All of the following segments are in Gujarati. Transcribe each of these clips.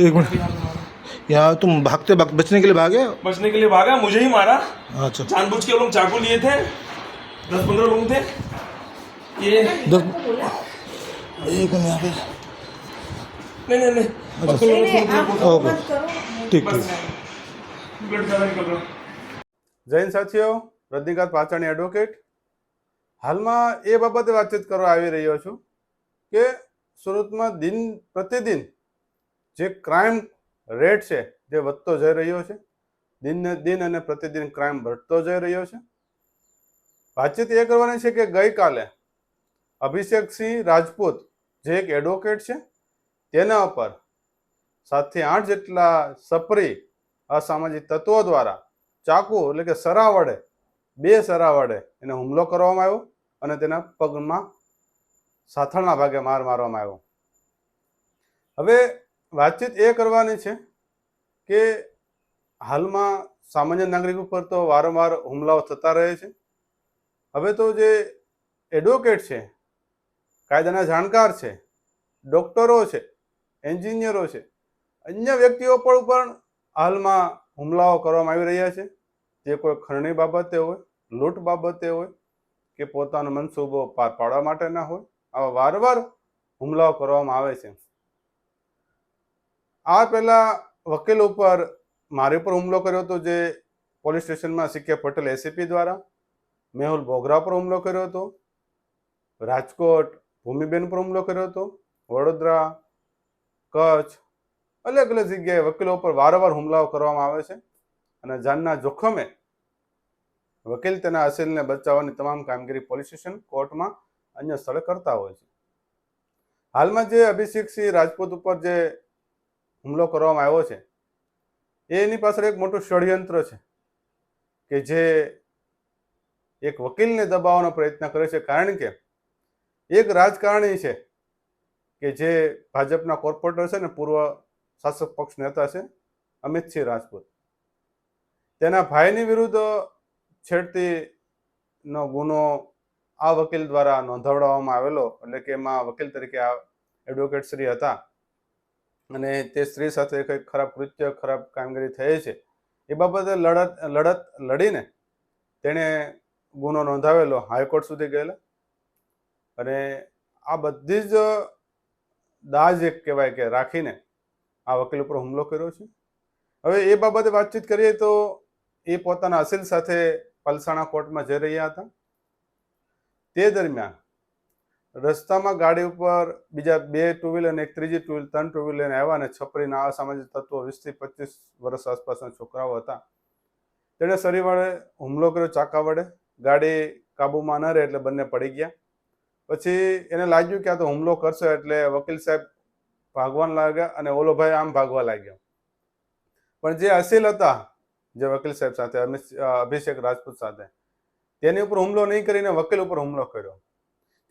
एक मिनट यहाँ तुम भागते भाग बचने के लिए भागे बचने के लिए भागा मुझे ही मारा अच्छा जानबूझ के वो लोग चाकू लिए थे दस पंद्रह लोग थे ये दस एक मिनट यहाँ पे नहीं नहीं नहीं अच्छा नहीं, नहीं, आप ओके मत करो ठीक बस ठीक ब्लड ज्यादा निकल रहा જૈન સાથીઓ રજનીકાંત પાચાણી એડવોકેટ હાલમાં એ બાબતે વાતચીત કરવા આવી રહ્યો છું કે સુરતમાં દિન પ્રતિદિન જે ક્રાઇમ રેટ છે જે વધતો જઈ રહ્યો છે, દિનને દિન અને પ્રતિદિન ક્રાઇમ વધતો જઈ રહ્યો છે. વાતચીત એ કરવાની છે કે ગઈકાલે અભિષેકસિંહ રાજપૂત જે એક એડવોકેટ છે, તેના ઉપર સાતથી આઠ જેટલા સપરી અસામાજિક તત્વો દ્વારા ચાકુ એટલે કે સરા વડે, બે સરા વડે એને હુમલો કરવામાં આવ્યો અને તેના પગમાં સાથળના ભાગે માર મારવામાં આવ્યો. હવે વાતચીત એ કરવાની છે કે હાલમાં સામાન્ય નાગરિક ઉપર તો વારંવાર હુમલાઓ થતા રહે છે. હવે તો જે એડવોકેટ છે, કાયદાના જાણકાર છે ડૉક્ટરો છે એન્જિનિયરો છે, અન્ય વ્યક્તિઓ પર પણ હાલમાં હુમલાઓ કરવામાં આવી રહ્યા છે. જે કોઈ ખરણી બાબતે હોય, લૂંટ બાબતે હોય કે પોતાનો મનસૂબો પાર પાડવા માટેના હોય, આવા વારંવાર હુમલાઓ કરવામાં આવે છે. આ પહેલાં વકીલ ઉપર મારી ઉપર હુમલો કર્યો હતો જે પોલીસ સ્ટેશનમાં સીકે પટેલ એસીપી દ્વારા, મેહુલ બોગરા પર હુમલો કર્યો હતો, રાજકોટ ભૂમિબેન પર હુમલો કર્યો હતો, વડોદરા, કચ્છ, અલગ અલગ જગ્યાએ વકીલો પર વારંવાર હુમલાઓ કરવામાં આવે છે અને જાનના જોખમે વકીલ તેના અસીલને બચાવવાની તમામ કામગીરી પોલીસ સ્ટેશન કોર્ટમાં અન્ય સ્થળે કરતા હોય છે. હાલમાં જે અભિષેકસિંહ રાજપૂત ઉપર જે હુમલો કરવામાં આવ્યો છે. એની પાછળ એક મોટું ષડયંત્ર છે કે જે એક વકીલને દબાવવાનો પ્રયત્ન કરે છે. કારણ કે એક રાજકારણી છે કે જે ભાજપના કોર્પોરેટર છે ને પૂર્વ શાસક પક્ષ નેતા છે અમિતસિંહ રાજપૂત. તેના ભાઈની વિરુદ્ધ છેડતીનો ગુનો આ વકીલ દ્વારા નોંધાવડાવવામાં આવેલો, એટલે કે એમાં વકીલ તરીકે આ એડવોકેટ શ્રી હતા. અને તે સ્ત્રી સાથે કંઈક ખરાબ કૃત્ય, ખરાબ કામગીરી થઈ છે, એ બાબતે લડત લડત લડીને તેણે ગુનો નોંધાવેલો હાઈકોર્ટ સુધી ગયેલા. અને આ બધી જ દાજ એક કહેવાય કે રાખીને આ વકીલ ઉપર હુમલો કર્યો છે. હવે એ બાબતે વાતચીત કરીએ તો એ પોતાના અસીલ સાથે પલસાણા કોર્ટમાં જઈ રહ્યા હતા. તે દરમિયાન રસ્તામાં ગાડી ઉપર બીજા બે ટુ વ્હીલર અને એક ત્રીજી ટુ વ્હીલર ત્રણ ટુ વ્હીલર લઈને આવ્યા અને છપરીના અસામાજિક તત્વો વીસથી પચીસ વર્ષ આસપાસના છોકરાઓ હતા. તેણે શરીર હુમલો કર્યો ચાકા વડે. ગાડી કાબુમાં ન રહે એટલે બંને પડી ગયા. પછી એને લાગ્યું કે આ તો હુમલો કરશે એટલે વકીલ સાહેબ ભાગવાન લાગ્યા અને ઓલો ભાઈ આમ ભાગવા લાગ્યો. પણ જે અસીલ હતા, જે વકીલ સાહેબ સાથે અભિષેક રાજપૂત સાથે, તેની ઉપર હુમલો નહીં કરીને વકીલ ઉપર હુમલો કર્યો.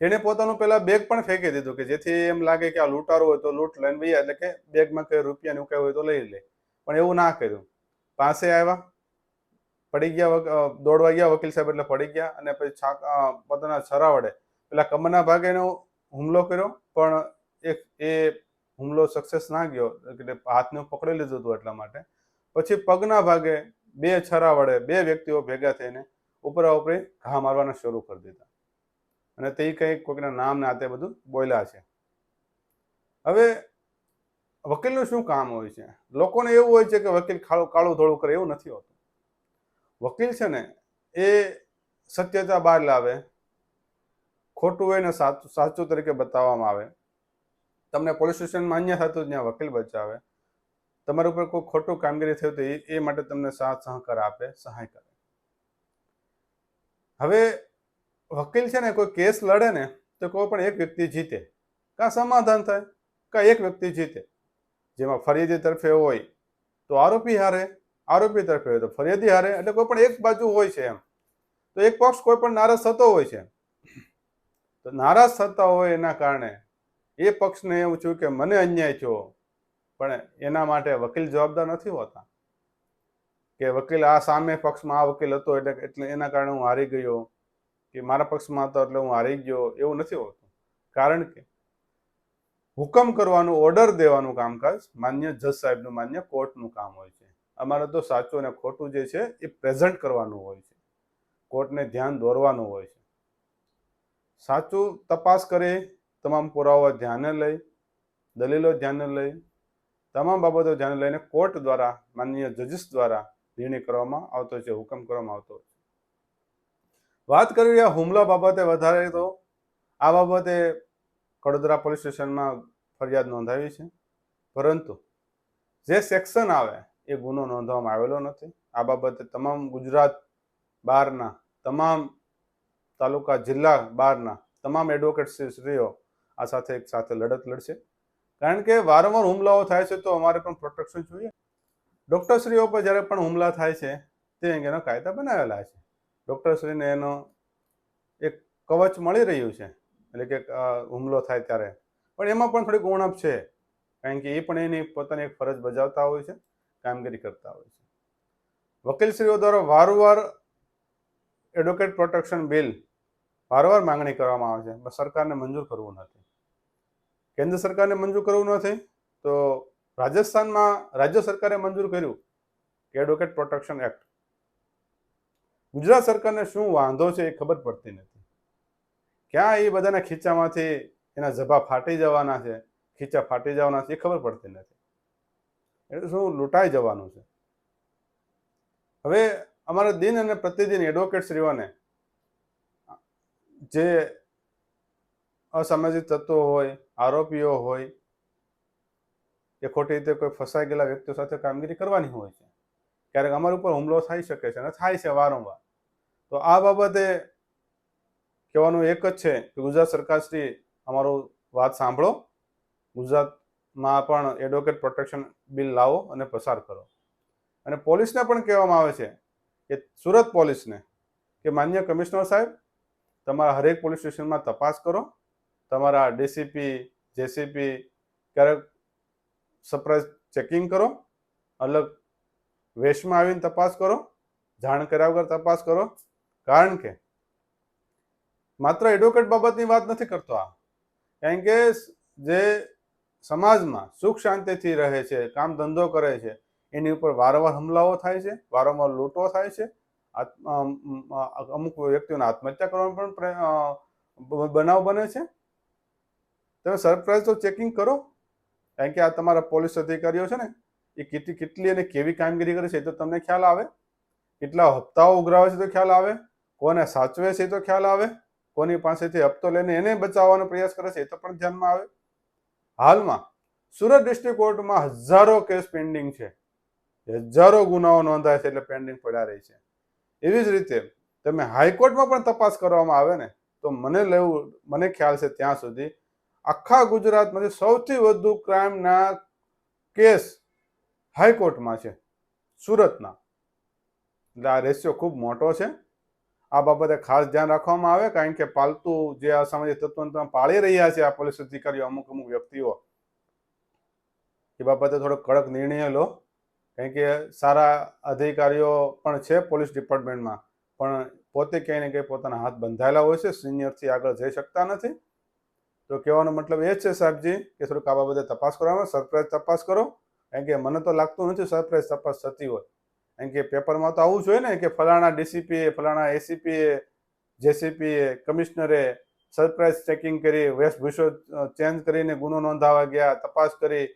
તેણે પોતાનું પેલા બેગ પણ ફેંકી દીધું કે જેથી એમ લાગે કે આ લૂંટારો હોય તો લૂંટ લઈને વૈયા, એટલે કે બેગમાં કઈ રૂપિયા ને એવું કઈ હોય તો લઈ લે. પણ એવું ના કર્યું. પાસે આવ્યા, પડી ગયા દોડવા ગયા વકીલ સાહેબ એટલે પડી ગયા અને પછી પોતાના છરા વડે પેલા કમરના ભાગે એનો હુમલો કર્યો, પણ એક, એ હુમલો સક્સેસ ના ગયો. એટલે હાથને પકડી લીધું હતું એટલા માટે. પછી પગના ભાગે બે છરા વડે બે વ્યક્તિઓ ભેગા થઈને ઉપરા ઉપરી ઘા મારવાના શરૂ કરી દીધા. અને તે કંઈક કોઈકના નામ નાતે બધું બોલ્યા છે. હવે વકીલનું શું કામ હોય છે? લોકોને એવું હોય છે કે વકીલ કાળું કાળું ધોળું કરે એવું નથી હોતું. વકીલ છે ને એ સત્યતા બહાર લાવે, ખોટું હોય ને સાચું સાચું તરીકે બતાવવામાં આવે. તમને પોલીસ સ્ટેશનમાં અન્ય થતું ત્યાં વકીલ બચાવે. તમારા ઉપર કોઈ ખોટું કામગીરી થયું તો એ માટે તમને સાથ સહકાર આપે, સહાય કરે. હવે વકીલ છે ને, કોઈ કેસ લડે ને, તો કોઈ પણ એક વ્યક્તિ જીતે. કાં સમાધાન થાય, કાં એક વ્યક્તિ જીતે. જેમાં ફરિયાદી તરફે હોય, તો આરોપી હારે, આરોપી તરફે હોય તો ફરિયાદી હારે, એટલે કોઈ પણ એક બાજુ હોય છે એમ. તો એક પક્ષ કોઈ પણ નારાજ થતો હોય છે. તો નારાજ થતા હોય એના કારણે, એ પક્ષને એવું થયું કે મને અન્યાય થયો, પણ એના માટે વકીલ જવાબદાર નથી હોતા. કે વકીલ આ સામે પક્ષમાં આ વકીલ હતો, એટલે એટલે એના કારણે હું હારી ગયો. કે મારા પક્ષમાં હતો એટલે હું હારી ગયો એવું નથી હોતું. કારણ કે હુકમ કરવાનું ઓર્ડર દેવાનું કામકાજ માન્ય જજ સાહેબનું, માન્ય કોર્ટનું કામ હોય છે. અમારે તો સાચું અને ખોટું જે છે એ પ્રેઝન્ટ કરવાનું હોય છે. કોર્ટને ધ્યાન દોરવાનું હોય છે. સાચું તપાસ કરી, તમામ પુરાવા ધ્યાને લઈ, દલીલો ધ્યાને લઈ, તમામ બાબતો ધ્યાને લઈને કોર્ટ દ્વારા, માન્ય જજીસ દ્વારા નિર્ણય કરવામાં આવતો છે, હુકમ કરવામાં આવતો છે. વાત કરી રહ્યા હુમલા બાબતે વધારે તો આ બાબતે કડોદરા પોલીસ સ્ટેશનમાં ફરિયાદ નોંધાવી છે. પરંતુ જે સેક્શન આવે એ ગુનો નોંધવામાં આવેલો નથી. આ બાબતે તમામ ગુજરાત બહારના તમામ તાલુકા, જિલ્લા બહારના તમામ એડવોકેટ શ્રીઓ આ સાથે એક સાથે લડત લડશે. કારણ કે વારંવાર હુમલાઓ થાય છે તો અમારે પણ પ્રોટેક્શન જોઈએ. ડૉક્ટરશ્રીઓ પર જ્યારે પણ હુમલા થાય છે, તે અંગેના કાયદા બનાવેલા છે. ડૉક્ટરશ્રીને એનો એક કવચ મળી રહ્યું છે. એટલે કે હુમલો થાય ત્યારે. પણ એમાં પણ થોડીક ઉણપ છે. કારણ કે એ પણ એની પોતાની એક ફરજ બજાવતા હોય છે, કામગીરી કરતા હોય છે. વકીલશ્રીઓ દ્વારા વારંવાર એડવોકેટ પ્રોટેક્શન બિલ વારંવાર માંગણી કરવામાં આવે છે. પણ સરકારને મંજૂર કરવું નથી. કેન્દ્ર સરકારને મંજૂર કરવું નથી, તો રાજસ્થાનમાં રાજ્ય સરકારે મંજૂર કર્યું કે એડવોકેટ પ્રોટેક્શન એક્ટ. ગુજરાત સરકારને શું વાંધો છે એ ખબર પડતી નથી. ક્યાં એ બધાના ખીચામાંથી એના જભા ફાટી જવાના છે, ખીચા ફાટી જવાના છે એ ખબર પડતી નથી. એટલે શું લૂંટાઈ જવાનું છે? હવે અમારા દિન અને પ્રતિદિન એડવોકેટ શ્રીઓને જે અસામાજિક તત્વો હોય, આરોપીઓ હોય, એ ખોટી રીતે કોઈ ફસાઈ ગયેલા વ્યક્તિઓ સાથે કામગીરી કરવાની હોય છે. ક્યારેક અમારા ઉપર હુમલો થઈ શકે છે અને થાય છે વારંવાર. તો આ બાબતે કહેવાનું એક જ છે કે ગુજરાત સરકારશ્રી અમારો વાત સાંભળો. ગુજરાતમાં પણ એડવોકેટ પ્રોટેક્શન બિલ લાવો અને પસાર કરો. અને પોલીસને પણ કહેવામાં આવે છે કે સુરત પોલીસને કે માન્ય કમિશનર સાહેબ, તમારા હરેક પોલીસ સ્ટેશનમાં તપાસ કરો. તમારા ડીસીપી, જેસીપી ક્યારેક સરપ્રાઇઝ ચેકિંગ કરો. અલગ વેશમાં આવીને તપાસ કરો, જાણ કર્યા વગર તપાસ કરો. કારણ કે માત્ર એડવોકેટ બાબતની વાત નથી કરતો આ. કારણ કે જે સમાજમાં સુખ શાંતિથી રહે છે, કામ ધંધો કરે છે, એની ઉપર વારંવાર હુમલાઓ થાય છે, વારંવાર લૂંટો થાય છે અમુક વ્યક્તિઓને આત્મહત્યા કરવાનો પણ બનાવ બને છે. તમે સરપ્રાઇઝ તો ચેકિંગ કરો. કારણ કે આ તમારા પોલીસ અધિકારીઓ છે ને એ કેટલી કેટલી અને કેવી કામગીરી કરે છે એ તો તમને ખ્યાલ આવે. કેટલા હપ્તાઓ ઉઘરાવે છે તો ખ્યાલ આવે. કોને સાચવે છે તો ખ્યાલ આવે. કોની પાસેથી હપ્તો લઈને એને બચાવવાનો પ્રયાસ કરે છે એ તો પણ ધ્યાનમાં આવે. હાલમાં સુરત ડિસ્ટ્રિક્ટ કોર્ટમાં હજારો કેસ પેન્ડિંગ છે. હજારો ગુનાઓ નોંધાય છે એટલે પેન્ડિંગ પડ્યા રહી છે. એવી જ રીતે તમે હાઈકોર્ટમાં પણ તપાસ કરવામાં આવે ને, તો મને લેવું, મને ખ્યાલ છે ત્યાં સુધી આખા ગુજરાતમાંથી સૌથી વધુ ક્રાઇમના કેસ હાઈકોર્ટમાં છે, સુરતના. એટલે આ રેશિયો ખૂબ મોટો છે. આ બાબતે ખાસ ધ્યાન રાખવામાં આવે, કારણ કે પાલતુ જે આ સામાજિક તત્વને પાળી રહ્યા છે, આ પોલીસ અધિકારીઓ, અમુક અમુક વ્યક્તિઓ, એ બાબતે થોડો કડક નિર્ણય લો. કારણ કે સારા અધિકારીઓ પણ છે પોલીસ ડિપાર્ટમેન્ટમાં, પણ પોતે ક્યાંય ને ક્યાંય પોતાના હાથ બંધાયેલા હોય છે, સિનિયરથી આગળ જઈ શકતા નથી. તો કહેવાનો મતલબ એ છે સાહેબજી, કે થોડુંક આ બાબતે તપાસ કરવામાં સરપ્રાઇઝ તપાસ કરો. કારણ કે મને તો લાગતું નથી સરપ્રાઇઝ તપાસ થતી હોય. કારણ કે પેપરમાં તો આવું જોઈએ ને કે ફલાણા ડીસીપીએ, ફલાણા એસીપીએ, જેસીપીએ, કમિશનરે સરપ્રાઇઝ ચેકિંગ કરી, વેશભૂષો ચેન્જ કરીને ગુનો નોંધાવા ગયા, તપાસ કરી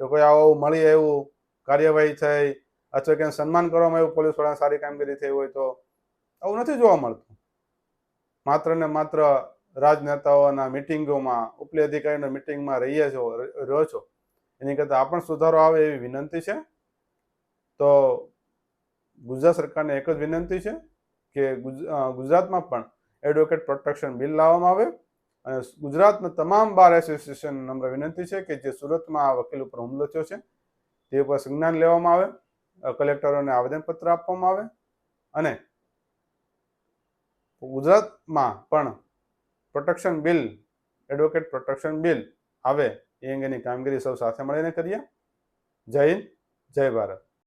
તો કોઈ આવું મળી આવ્યું, કાર્યવાહી થઈ, અથવા કે સન્માન કરવામાં આવ્યું, પોલીસવાળા સારી કામગીરી થઈ હોય તો, આવું નથી જોવા મળતું. માત્ર ને માત્ર રાજનેતાઓના મિટિંગોમાં ઉપલી અધિકારીના મિટિંગમાં રહીએ છો રહ્યો છો. એની કરતાં આ પણ સુધારો આવે એવી વિનંતી છે. તો ગુજરાત સરકારને એક જ વિનંતી છે કે ગુજ- ગુજરાતમાં પણ એડવોકેટ પ્રોટેક્શન બિલ લાવવામાં આવે અને ગુજરાતના તમામ બાર એસોસિએશન નમ્ર વિનંતી છે કે જે સુરતમાં આ વકીલ ઉપર હુમલો થયો છે તે ઉપર સંજ્ઞાન લેવામાં આવે કલેક્ટરોને આવેદનપત્ર આપવામાં આવે અને ગુજરાતમાં પણ protection bill, advocate protection bill આવે એ અંગેની કામગીરી સૌ સાથે મળીને કરીએ. જય હિન્દ જય ભારત.